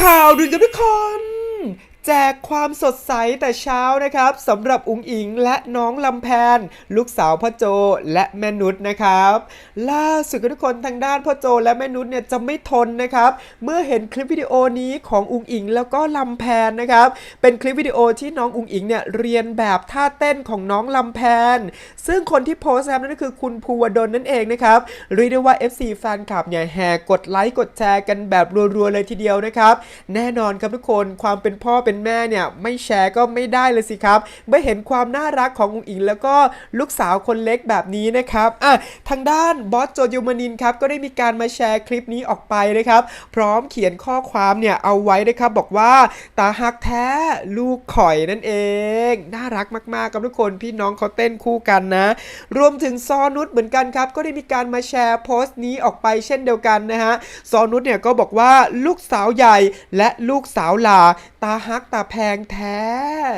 ข่าวด่วนกับทุกคน แจกความสดใสแต่เช้านะครับสำหรับอุงอิงและน้องลำแพน ลูกสาวพ่อโจและแม่นุชนะครับล่าสุดทุกคนทางด้านพ่อโจและแม่นุชเนี่ยจะไม่ทนนะครับเมื่อเห็นคลิปวิดีโอนี้ของอุงอิงแล้วก็ลำแพนนะครับเป็นคลิปวิดีโอที่น้องอุงอิงเนี่ยเรียนแบบท่าเต้นของน้องลำแพน ซึ่งคนที่โพสต์นะครับนั่นก็คือคุณภูวดลนั่นเองนะครับเรียกได้ว่า FC แฟนคลับเนี่ยแห่กดไลค์กดแชร์กันแบบรัวๆเลยทีเดียวนะครับแน่นอนครับทุกคนความเป็นพ่อเป็นแม่เนี่ยไม่แชร์ก็ไม่ได้เลยสิครับเมื่อเห็นความน่ารักของอุงอิง แล้วก็ลูกสาวคนเล็กแบบนี้นะครับอะทางด้านบอสโจยูมานินครับก็ได้มีการมาแชร์คลิปนี้ออกไปนะครับ พร้อมเขียนข้อความเนี่ยเอาไว้นะครับบอกว่าตาฮักแท้ลูกข่อยนั่นเอง น่ารักมากๆครับทุกคนพี่น้องเขาเต้นคู่กันนะ รวมถึงซอนุชเหมือนกันครับก็ได้มีการมาแชร์โพสต์นี้ออกไปเช่นเดียวกันนะฮะซอนุชเนี่ยก็บอกว่าลูกสาวใหญ่และลูกสาวหลาตาฮักแต่แพงแท้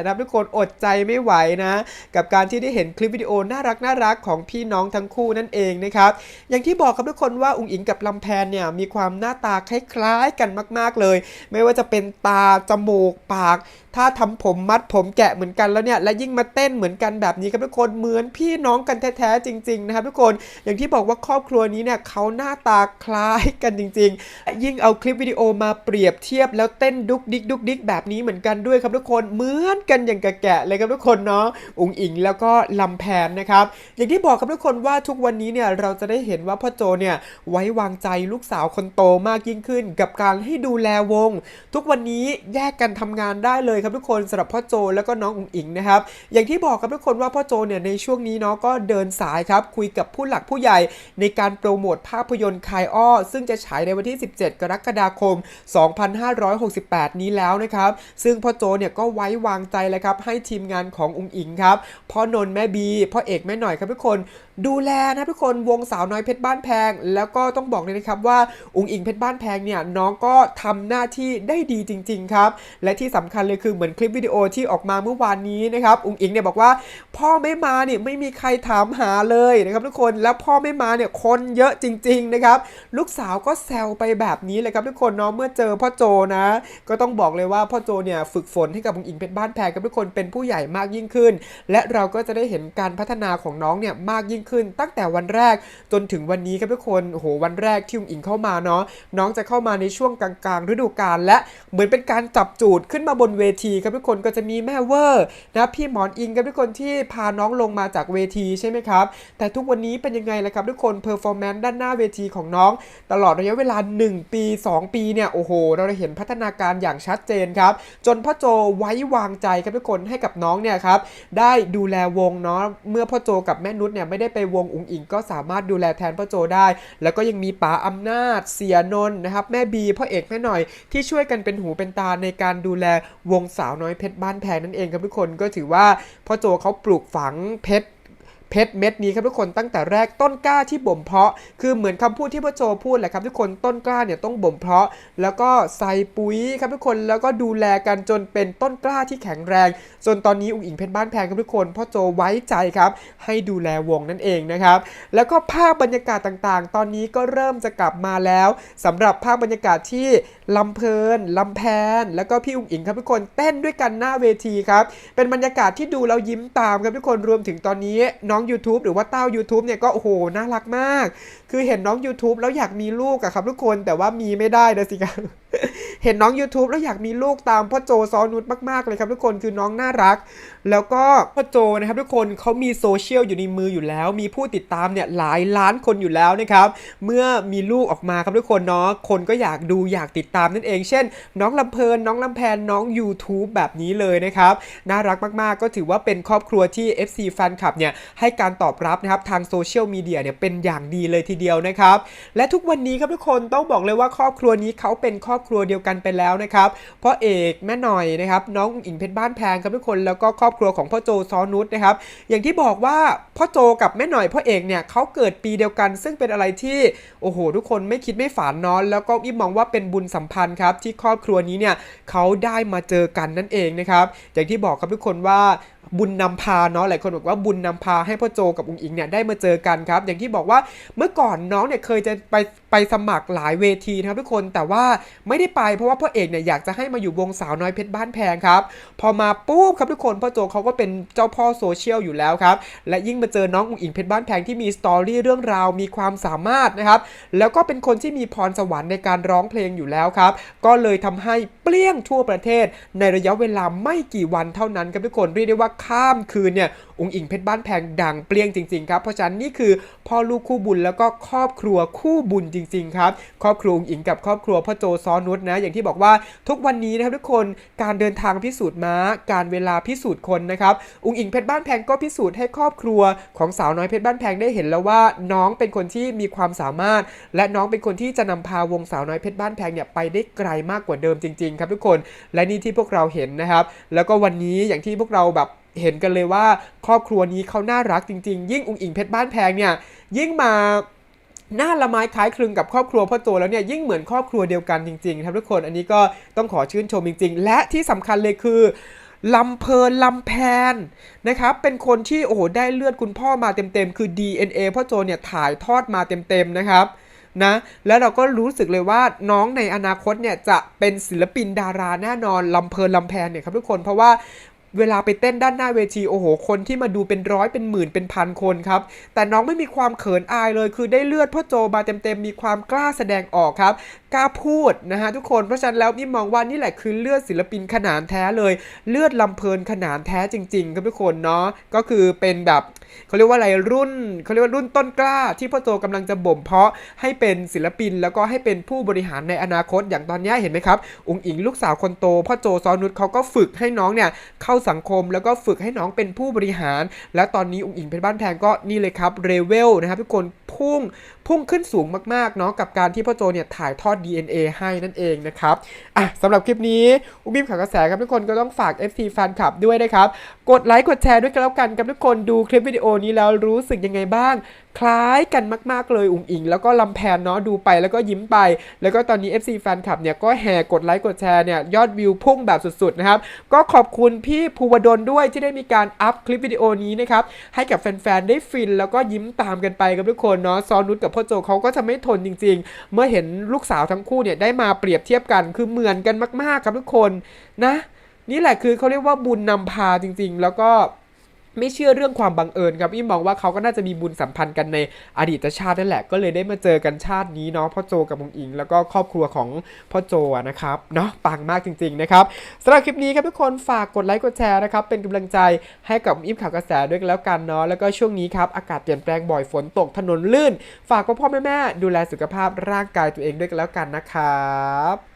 นะครับทุกคนอดใจไม่ไหวนะ กับการที่ได้เห็นคลิปวิดีโอน่ารักน่ารักของพี่น้องทั้งคู่นั่นเองนะครับอย่างที่บอกครับทุกคนว่าอุ๋งอิงกับลำแพนเนี่ยมีความหน้าตาคล้ายๆกันมาก ๆเลย ไม่ว่าจะเป็นตาจมูกปากถ้าทำผมมัดผมแกะเหมือนกันแล้วเนี่ยและยิ่งมาเต้นเหมือนกันแบบนี้ครับทุกคนเหมือนพี่น้องกันแท้ๆจริงๆนะครับทุกคนอย่างที่บอกว่าครอบครัวนี้เนี่ยเขาหน้าตาคล้ายกันจริงๆ ยิ่งเอาคลิปวิดีโอมาเปรียบเทียบแล้วเต้นดุกดิกดุกดิกแบบนี้เหมือนกันด้วยครับทุกคนเหมือนกันอย่างกะแกะเลยครับทุกคนเนาะอุ๋งอิงแล้วก็ลำแพนนะครับอย่างที่บอกครับทุกคนว่าทุกวันนี้เนี่ยเราจะได้เห็นว่าพ่อโจเนี่ยไว้วางใจลูกสาวคนโตมากยิ่งขึ้น กับการให้ดูแลวง ทุกวันนี้แยกกันทำงานได้เลยครับทุกคนสำหรับพ่อโจแล้วก็น้องอุ๋งอิงนะครับอย่างที่บอกครับทุกคนว่าพ่อโจเนี่ยในช่วงนี้เนาะก็เดินสายครับคุยกับผู้หลักผู้ใหญ่ในการโปรโมทภาพยนตร์คายอ้อซึ่งจะฉายในวันที่ 17 กรกฎาคม 2568 นี้แล้วนะครับซึ่งพ่อโจเนี่ยก็ไว้วางใจเลยครับให้ทีมงานของอุ๋งอิงครับพ่อนนท์แม่บีพ่อเอกแม่หน่อยครับทุกคน ดูแลนะทุกคนวงสาวน้อยเพชรบ้านแพง แล้วก็ต้องบอกเลยนะครับว่าอุ๋งอิงเพชรบ้านแพงเนี่ยน้องก็ทำหน้าที่ได้ดีจริง ๆ ครับ และที่สำคัญเลยคือเหมือนคลิปวิดีโอที่ออกมาเมื่อวานนี้นะครับอุ๋งอิงเนี่ยบอกว่า พ่อไม่มาเนี่ยไม่มีใครถามหาเลยนะครับทุกคนแล้วพ่อไม่มาเนี่ยคนเยอะจริง ๆ นะครับ ลูกสาวก็แซวไปแบบนี้เลยครับทุกคนเนาะเมื่อเจอพ่อโจนะ ก็ต้องบอกเลยว่าพ่อโจเนี่ยฝึกฝนให้กับอุ๋งอิงเพชรบ้านแพงกับทุกคนเป็นผู้ใหญ่มากยิ่งขึ้น และเราก็จะได้เห็นการพัฒนาของน้องเนี่ยมากยิ่งขึ้น ตั้งแต่วันแรกจนถึงวันนี้ครับทุกคนโอ้โหวันแรกที่อุ๋งอิงเข้ามาเนาะน้องจะเข้ามาในช่วงกลางๆฤดูกาลและเหมือนเป็นการจับจูดขึ้นมาบนเวทีครับทุกคนก็จะมีแม่เวอร์นะพี่หมอนอิงครับทุกคนที่พาน้องลงมาจากเวทีใช่ไหมครับ แต่ทุกวันนี้เป็นยังไงล่ะครับทุกคนเพอร์ฟอร์แมนซ์ด้านหน้าเวทีของน้อง ตลอดระยะเวลา 1 ปี 2 ปีเนี่ยโอ้โห เราได้เห็นพัฒนาการอย่างชัดเจนครับ จนพ่อโจไว้วางใจครับทุกคนให้กับน้องเนี่ยครับได้ดูแลวงเนาะเมื่อพ่อโจกับแม่นุชเนี่ยไม่ได้ไปวงอุ๋งอิงก็สามารถดูแลแทนพ่อโจได้ แล้วก็ยังมีป๋าอำนาจเสียนนท์นะครับแม่บีพ่อเอกแม่หน่อยที่ช่วยกันเป็นหูเป็นตาในการดูแลวงสาวน้อยเพชรบ้านแพงนั่นเองครับทุกคนก็ถือว่าพ่อโจเขาปลูกฝังเพชร เพชรเม็ดนี้ครับทุกคนตั้งแต่แรกต้นกล้าที่บ่มเพาะ คือเหมือนคำพูดที่พ่อโจพูดแหละครับทุกคนต้นกล้าเนี่ยต้องบ่มเพาะ แล้วก็ใส่ปุ๋ยครับทุกคนแล้วก็ดูแลกันจนเป็นต้นกล้าที่แข็งแรง จนตอนนี้อุ๋งอิงเพชรบ้านแพงครับทุกคนพ่อโจไว้ใจครับให้ดูแลวงนั่นเองนะครับแล้วก็ภาพบรรยากาศต่างๆ ตอนนี้ก็เริ่มจะกลับมาแล้วสำหรับภาพบรรยากาศที่ลำเพลินลำแพน แล้วก็พี่อุ๋งอิงครับทุกคนเต้นด้วยกันหน้าเวทีครับเป็นบรรยากาศที่ดูแล้วยิ้มตามครับทุกคนรวมถึงตอนนี้น้ององ YouTube หรือว่าเต้า YouTube เนี่ยก็โอ้โหน่ารักมาก คือเห็นน้อง YouTube แล้วอยากมีลูกอะครับทุกคนแต่ว่ามีไม่ได้นะสิครับเห็นน้อง YouTube แล้วอยากมีลูกตามพ่อโจซอนุชมากๆเลยครับทุกคนคือน้องน่ารัก แล้วก็พ่อโจนะครับทุกคนเขามีโซเชียลอยู่ในมืออยู่แล้ว มีผู้ติดตามเนี่ยหลายล้านคนอยู่แล้วนะครับเมื่อมีลูกออกมาครับทุกคนเนาะคนก็อยากดูอยากติดตามนั่นเอง เช่น น้องลำเพลินน้องลำแพนน้อง YouTube แบบนี้เลยนะครับน่ารักมากๆ ก็ถือว่าเป็นครอบครัวที่ FC แฟนคลับเนี่ยให้การตอบรับนะครับทางโซเชียลมีเดียเนี่ยเป็นอย่างดีเลยทีเดียวนะครับ และทุกวันนี้ครับทุกคนต้องบอกเลยว่าครอบครัวนี้เขาเป็นครอบครัวเดียวกันไปแล้วนะครับพ่อเอกแม่หน่อยนะครับน้องอิงเพชรบ้านแพงครับทุกคนแล้วก็ครอบครัวของพ่อโจซอนุชนะครับอย่างที่บอกว่าพ่อโจกับแม่หน่อยพ่อเอกเนี่ยเขาเกิดปีเดียวกัน ซึ่งเป็นอะไรที่โอ้โห ทุกคนไม่คิดไม่ฝันนาะแล้วก็อิมมองว่าเป็นบุญสัมพันธ์ครับที่ครอบครัวนี้เนี่ยเขาได้มาเจอกันนั่นเองนะครับอย่างที่บอกครับทุกคนว่าบุญนำพาเนาะหลายคนบอกว่าบุญนำพาให้พ่อโจกับอุงอิงเนี่ยได้มาเจอกันครับ อย่างที่บอกว่าเมื่อก่อนน้องเนี่ยเคยจะไปไปสมัครหลายเวทีนะครับทุกคนแต่ว่าไม่ได้ไปเพราะว่าพ่อเอกเนี่ยอยากจะให้มาอยู่วงสาวน้อยเพชรบ้านแพงครับพอมาปุ๊บครับทุกคนพ่อโจเขาก็เป็นเจ้าพ่อโซเชียลอยู่แล้วครับและยิ่งมาเจอน้องอุ๋งอิงเพชรบ้านแพงที่มีสตอรี่เรื่องราวมีความสามารถนะครับแล้วก็เป็นคนที่มีพรสวรรค์ในการร้องเพลงอยู่แล้วครับก็เลยทำให้เปรี้ยงทั่วประเทศ ในระยะเวลาไม่กี่วันเท่านั้นครับทุกคนเรียกได้ว่าข้ามคืนเนี่ยอุ๋งอิงเพชรบ้านแพงดังเปรี้ยงจริงๆครับเพราะฉะนั้นนี่คือพ่อลูกคู่บุญแล้วก็ครอบครัวคู่บุญจริง ๆ ครับ ครอบครัวอิงกับครอบครัวพ่อโจซ้อนนุชนะ อย่างที่บอกว่าทุกวันนี้นะครับทุกคนการเดินทางพิสูจน์ม้า การเวลาพิสูจน์คนนะครับอุงอิงเพชรบ้านแพงก็พิสูจน์ให้ครอบครัวของสาวน้อยเพชรบ้านแพงได้เห็นแล้วว่าน้องเป็นคนที่มีความสามารถ และน้องเป็นคนที่จะนำพาวงสาวน้อยเพชรบ้านแพงเนี่ยไปได้ไกลมากกว่าเดิมจริง ๆ ครับทุกคนและนี่ที่พวกเราเห็นนะครับ แล้วก็วันนี้อย่างที่พวกเราแบบเห็นกันเลยว่า ครอบครัวนี้เขาน่ารักจริง ๆ ยิ่งอุงอิงเพชรบ้านแพงเนี่ยยิ่งมา หน้าละไม้คล้ายคลึงกับครอบครัวพ่อโจแล้วเนี่ยยิ่งเหมือนครอบครัวเดียวกันจริงๆครับทุกคนอันนี้ก็ต้องขอชื่นชมจริง ๆ และที่สำคัญเลยคือลำเพลินลำแพนนะครับเป็นคนที่โอ้โหได้เลือดคุณพ่อมาเต็มๆ คือ DNA พ่อโจเนี่ยถ่ายทอดมาเต็มๆนะครับนะแล้วเราก็รู้สึกเลยว่าน้องในอนาคตเนี่ยจะเป็นศิลปินดาราแน่นอนลำเพลินลำแพนเนี่ยครับทุกคนเพราะว่า เวลาไปเต้นด้านหน้าเวทีโอ้โห คนที่มาดูเป็นร้อยเป็นหมื่นเป็นพันคนครับ แต่น้องไม่มีความเขินอายเลย คือได้เลือดพ่อโจมาเต็มๆ มีความกล้าแสดงออกครับ กล้าพูดนะฮะทุกคนเพราะฉะนั้นแล้วนี่มองว่านี่แหละคือเลือดศิลปินขนานแท้เลย เลือดลำเพลินขนานแท้จริงๆครับทุกคนเนาะก็คือเป็นแบบเขาเรียกว่าอะไรรุ่นเขาเรียกว่ารุ่นต้นกล้า ที่พ่อโจกำลังจะบ่มเพาะให้เป็นศิลปิน แล้วก็ให้เป็นผู้บริหารในอนาคตอย่างตอนนี้เห็นไหมครับอุ๋งอิงลูกสาวคนโตพ่อโจซอนุชเขาก็ฝึกให้น้องเนี่ยเข้าสังคมแล้วก็ฝึกให้น้องเป็นผู้บริหาร แล้วตอนนี้อุ๋งอิงเพชรบ้านแพงก็นี่เลยครับเรเวลนะครับทุกคนพุ่งพุ่งขึ้นสูงมากๆเนาะกับการที่พ่อโจเนี่ยถ่ายทอด DNA ให้นั่นเองนะครับอะสำหรับคลิปนี้อุ้มบิ้มข่าวกระแสครับทุกคนก็ต้องฝาก FC แฟนคลับด้วยนะครับ กดไลค์กดแชร์ด้วยกันแล้วกันกับทุกคนดูคลิปวิดีโอนี้แล้วรู้สึกยังไงบ้างคล้ายกันมาก ๆ เลยอุ๋งอิง แล้วก็ลำแพนเนาะดูไปแล้วก็ยิ้มไป แล้วก็ตอนนี้ FC แฟนคลับเนี่ยก็แห่กดไลค์กดแชร์เนี่ยยอดวิวพุ่งแบบสุด ๆ นะครับ ก็ขอบคุณพี่ภูวดลด้วยที่ได้มีการอัพคลิปวิดีโอนี้นะครับ ให้กับแฟน ๆ ได้ฟิน แล้วก็ยิ้มตามกันไปกับทุกคนเนาะซอนุชกับพ่อโจเขาก็จะไม่ทนจริง ๆ เมื่อเห็นลูกสาวทั้งคู่เนี่ยได้มาเปรียบเทียบกันคือเหมือนกันมาก ๆ ครับทุกคนนะ นี่แหละคือเขาเรียกว่าบุญนำพาจริง ๆ แล้วก็ ไม่เชื่อเรื่องความบังเอิญครับอีมองว่าเขาก็น่าจะมีบุญสัมพันธ์กันในอดีตชาตินั่นแหละ ก็เลยได้มาเจอกันชาตินี้เนาะพ่อโจกับมงอิง แล้วก็ครอบครัวของพ่อโจนะครับเนาะปังมากจริงๆนะครับสำหรับคลิปนี้ครับทุกคนฝากกดไลค์กดแชร์นะครับเป็นกำลังใจให้กับอิมข่าวกระแสด้วยกันแล้วกันเนาะแล้วก็ช่วงนี้ครับอากาศเปลี่ยนแปลงบ่อยฝนตกถนนลื่น ฝากพ่อพ่อแม่แม่ดูแลสุขภาพร่างกายตัวเองด้วยกันแล้วกันนะครับ